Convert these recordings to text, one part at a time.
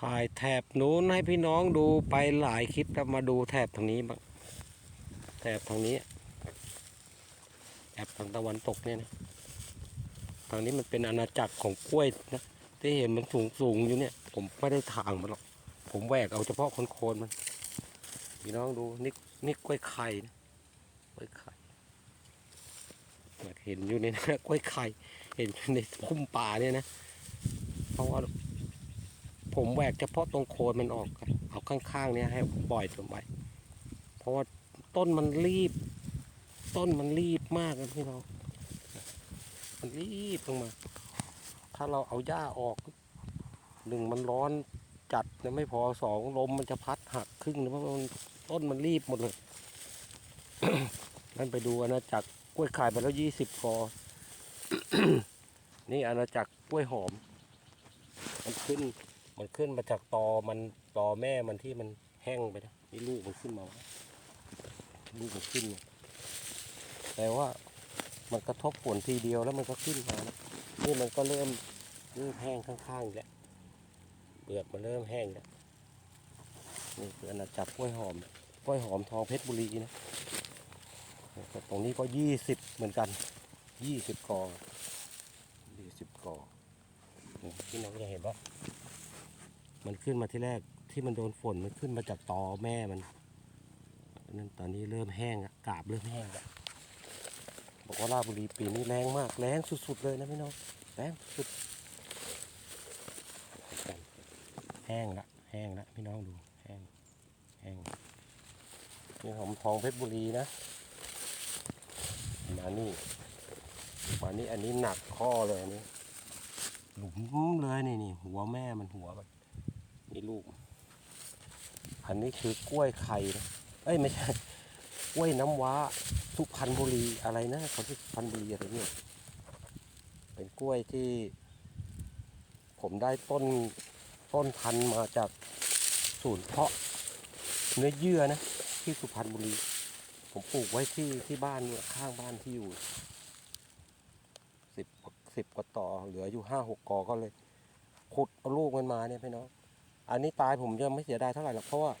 ถ่ายแถบนู้นให้พี่น้องดูไปหลายคลิปแล้วมาดูแถบทางนี้บ้างแถบทางนี้แถบทางตะวันตกเนี่ยนะทางนี้มันเป็นอาณาจักรของกล้วยนะที่เห็นมันสูงสูงอยู่เนี่ย ผมไม่ได้ทางมันหรอกผมแหวกเอาเฉพาะโคนๆมัน พี่น้องดูนี่นี่กล้วยไข่นะกล้วยไข่เห็นอยู่ในนะกล้วยไข่ เห็นอยู่ในพุ่มป่าเนี่ยนะเพราะว่า ผมแหวกเฉพาะตรงโคนมันออกครับเอาข้างๆ เนี่ยให้ปล่อยลงไปเพราะว่าต้นมันรีบ ต้นมันรีบมากนะพี่น้องมันรีบลงมา ถ้าเราเอาหญ้าออกหนึ่งมันร้อนจัดเนี่ยไม่พอสองลมมันจะพัดหักครึ่งเพราะมันต้นมันรีบหมดเลยนั่นไปดูอาณาจักรกล้วยไข่ไปแล้วยี่สิบกอนี่อาณาจักรกล้วยหอม มันขึ้น มันขึ้นมาจากตอมันตอแม่มันที่มันแห้งไปนะนี่ลูกมันขึ้นมาลูกมันขึ้นเนี่ยแต่ว่ามันกระทบฝนทีเดียวแล้วมันก็ขึ้นมานะนี่มันก็เริ่มเริ่มแห้งข้างๆแล้วเปลือกมันเริ่มแห้งแล้วนี่คืออาณาจักรกล้วยหอมกล้วยหอมทองเพชรบุรีนะตรงนี้ก็ยี่สิบเหมือนกันยี่สิบกอยี่สิบกอนี่พี่น้องจะเห็นว่า มันขึ้นมาที่แรกที่มันโดนฝนมันขึ้นมาจากตอแม่มันนั่นตอนนี้เริ่มแห้งอะกาบเริ่มแห้งแล้วบอกว่าราชบุรีปีนี้แรงมากแรงสุดๆเลยนะพี่น้องแรงสุด แห้งละแห้งละพี่น้องดูแห้งแห้งนี่หอมทองเพชรบุรีนะมานี่มานี่อันนี้หนักข้อเลยอันนี้หลุมเลยนี่นี่หัวแม่มันหัวมัน นี่ลูกอันนี้คือกล้วยไข่นะเอ้ยไม่ใช่กล้วยน้ำว้าสุพรรณบุรีอะไรนะคนที่สุพรรณบุรีอะไรเนี่ย เป็นกล้วยที่ ผมได้ต้นต้นพันธุ์มาจากศูนย์เพาะเนื้อเยื่อนะ ที่สุพรรณบุรี ผมปลูกไว้ที่ที่บ้านเนี่ยข้างบ้านที่อยู่สิบสิบกว่าต่อเหลืออยู่ห้าหกกอก็เลยขุดเอาลูกมันมาเนี่ยพี่น้อง อันนี้ตายผมยังไม่เสียดายเท่าไหร่หรอกเพราะว่า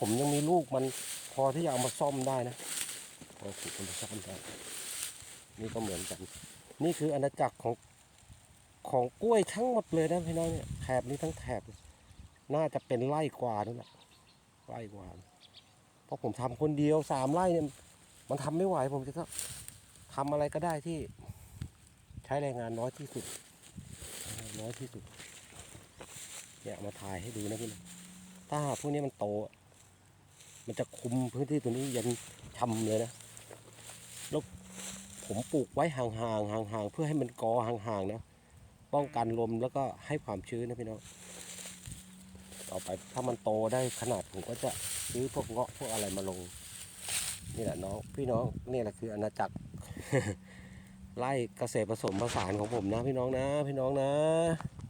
ผมยังมีลูกมันพอที่จะเอามาซ่อมได้นะพอขุดมันมาซ่อมได้นี่ก็เหมือนกัน นี่คืออาณาจักรของของกล้วยทั้งหมดเลยนะพี่น้องเนี่ยแถบนี้ทั้งแถบ น่าจะเป็นไร่กว่านั่นแหละไร่กว่าเพราะผมทำคนเดียวสามไร่เนี่ย มันทำไม่ไหวผมจะต้องทำอะไรก็ได้ที่ใช้แรงงานน้อยที่สุด น้อยที่สุด เนี่ยเอามาถ่ายให้ดูนะพี่นะถ้าพวกนี้มันโต มันจะคุมพื้นที่ตัวนี้ยันชำเลยนะแล้วผมปลูกไว้ห่างๆห่างๆเพื่อให้มันกอห่างๆนะป้องกันลมแล้วก็ให้ความชื้นนะพี่น้องต่อไปถ้ามันโตได้ขนาดผมก็จะซื้อพวกเงาะพวกอะไรมาลง นี่แหละน้องพี่น้องนี่แหละคืออาณาจักรไล่เกษตรผสมผสานของผมนะ พี่น้องนะ พี่น้องนะ